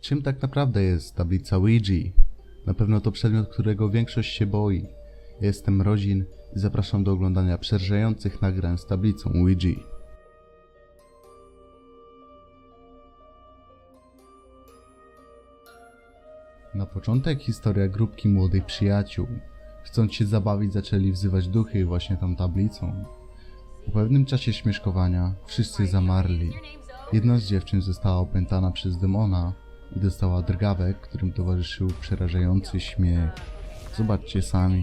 Czym tak naprawdę jest tablica Ouija? Na pewno to przedmiot, którego większość się boi. Ja jestem Rozin i zapraszam do oglądania przerażających nagrań z tablicą Ouija. Na początek historia grupki młodych przyjaciół. Chcąc się zabawić, zaczęli wzywać duchy właśnie tą tablicą. Po pewnym czasie śmieszkowania wszyscy zamarli. Jedna z dziewczyn została opętana przez demona i dostała drgawek, którym towarzyszył przerażający śmiech. Zobaczcie sami.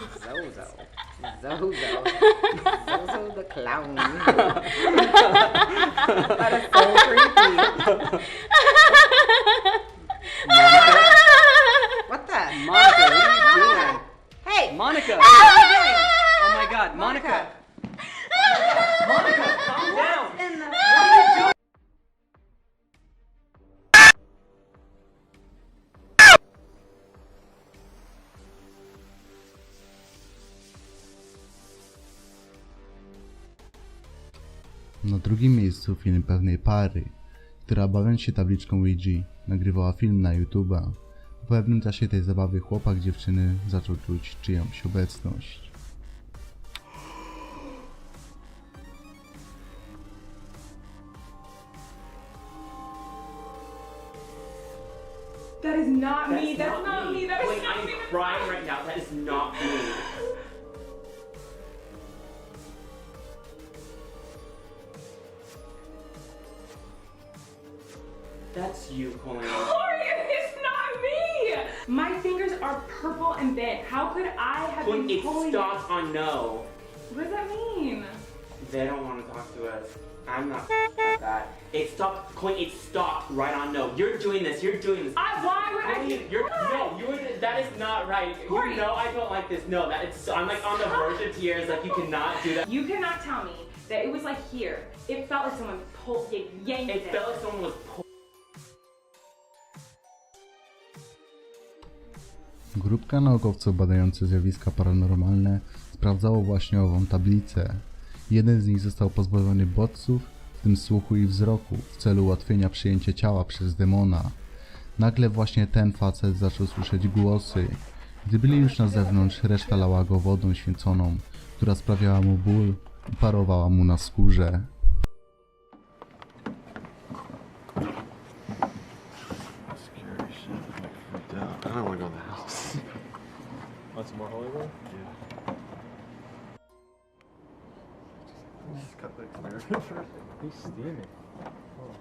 Zozo. Zozo. Zozo the clown. that is so creepy. Na drugim miejscu film pewnej pary, która bawiąc się tabliczką Ouija, nagrywała film na YouTube'a. Po pewnym czasie tej zabawy chłopak dziewczyny zaczął czuć czyjąś obecność. That is not me. That's not, me. That is Wait, not I'm me. crying right now. That is not me. That's you, Colleen. Corey, it's not me. My fingers are purple and bent. How could I have Colleen, been it pulling? stopped on no. What does that mean? They don't want to talk to us. I'm not that. It stopped. It stopped right on no. You're doing this. You're doing this. I, why would I? Colleen, you're no. You're that is not right. Corey. You know I don't like this. No, that it's. I'm like on the verge of tears. Like you cannot do that. You cannot tell me that it was like here. It felt like someone pulled, yanked It felt like someone was. Pull- Grupka naukowców badających zjawiska paranormalne sprawdzało właśnie ową tablicę. Jeden z nich został pozbawiony bodźców, w tym słuchu i wzroku, w celu ułatwienia przyjęcia ciała przez demona. Nagle właśnie ten facet zaczął słyszeć głosy. Gdy byli już na zewnątrz, reszta lała go wodą święconą, która sprawiała mu ból i parowała mu na skórze. Want some more Hollywood? Just cut the experiment first. He's steaming. Oh.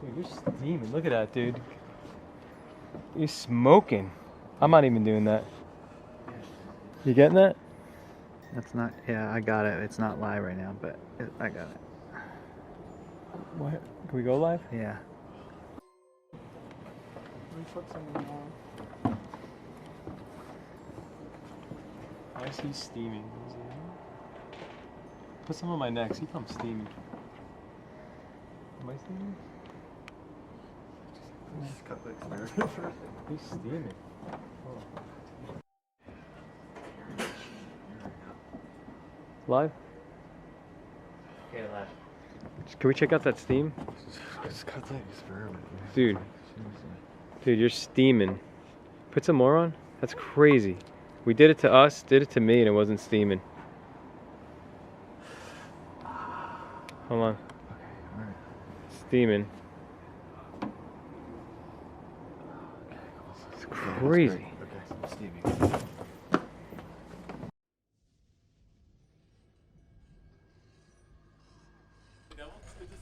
Dude, you're steaming. Look at that, dude. You're smoking. I'm not even doing that. You getting that? That's not. Yeah, I got it. It's not live right now, but it, I got it. What? Can we go live? Yeah. Why is he steaming? Is he- Put some on my neck. See if I'm steaming. Am I steaming? Just cut the experiment first. He's steaming. Live? Okay, left. Can we check out that steam? Just cut the experiment. man. Dude. Dude, you're steaming. Put some more on? That's crazy. We did it to us, did it to me, and it wasn't steaming. Hold on. Steaming. It's crazy. Okay.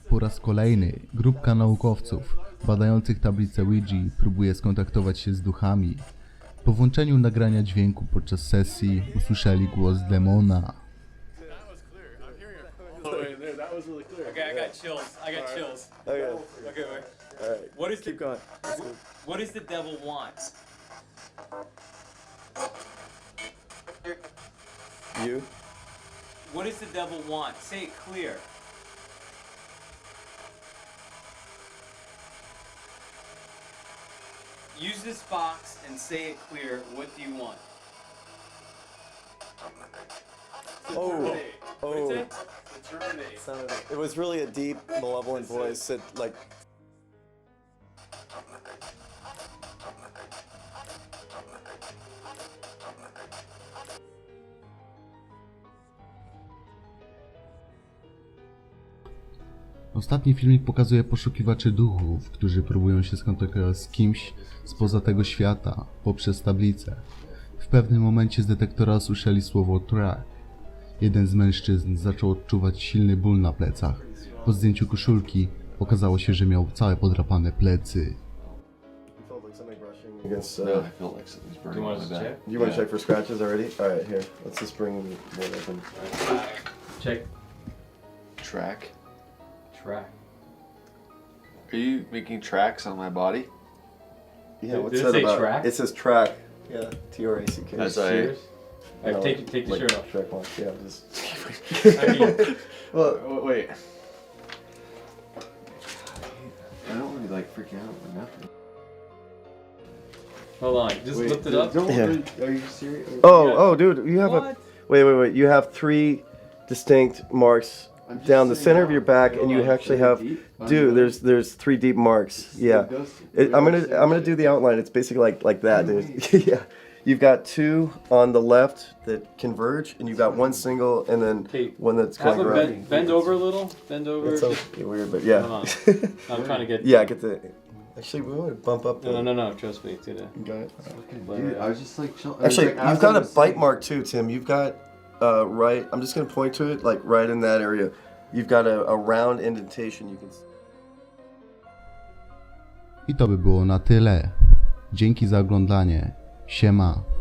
Po raz kolejny grupka naukowców badających tablicę Ouija próbuje skontaktować się z duchami. Po włączeniu nagrania dźwięku podczas sesji usłyszeli głos demona. Okay, I got chills. I got chills. Okay. Okay, wait. Alright. What is Keep the going. what does the devil want? You? What does the devil want? Say it clear. Use this box and say it clear. What do you want? Oh, oh. It it was really a deep, malevolent voice. It like Ostatni filmik pokazuje poszukiwaczy duchów, którzy próbują się skontaktować z kimś spoza tego świata poprzez tablicę. W pewnym momencie z detektora usłyszeli słowo track. Jeden z mężczyzn zaczął odczuwać silny ból na plecach. Po zdjęciu koszulki okazało się, że miał całe podrapane plecy. against. Uh, No, I felt like something's burning Do you want on us my to back. check? you want to check for scratches already? All right, here. Let's just bring one open. Check Track. Track. Are you making tracks on my body? Yeah, Did- what's did it that say about? track? It says track. Yeah, T R A C K. That's I. Serious? Alright, No, take take the like shirt off. Track one. Yeah, just. I mean, well, Oh, wait. I don't want to be like freaking out or nothing. hold on. Just lift it up. Don't, Yeah. are, are you serious? Oh, Oh, oh, dude, you have a. Wait, wait, wait. You have three distinct marks I'm down the saying center of now. your back, and you Hold actually Is it have. deep? Dude, there's there's three deep marks. Yeah. It, I'm gonna I'm gonna do the outline. It's basically like like that, dude. yeah. You've got two on the left that converge, and you've got one single, and then Okay, one that's Have going a around. bend, bend over a little. Bend over. It sounds weird, but yeah. Hold I'm trying to get. yeah, get the. Actually, we want to bump up. The, No, no, no, no. Trust me. To the. You got it. Dude, I was just like chill- I was Actually, like, you've got I a was bite saying- mark too, Tim. You've got uh, right. I'm just gonna point to it, like right in that area. You've got a, a round indentation. You can. I to by było na tyle. Dzięki za oglądanie. Siema.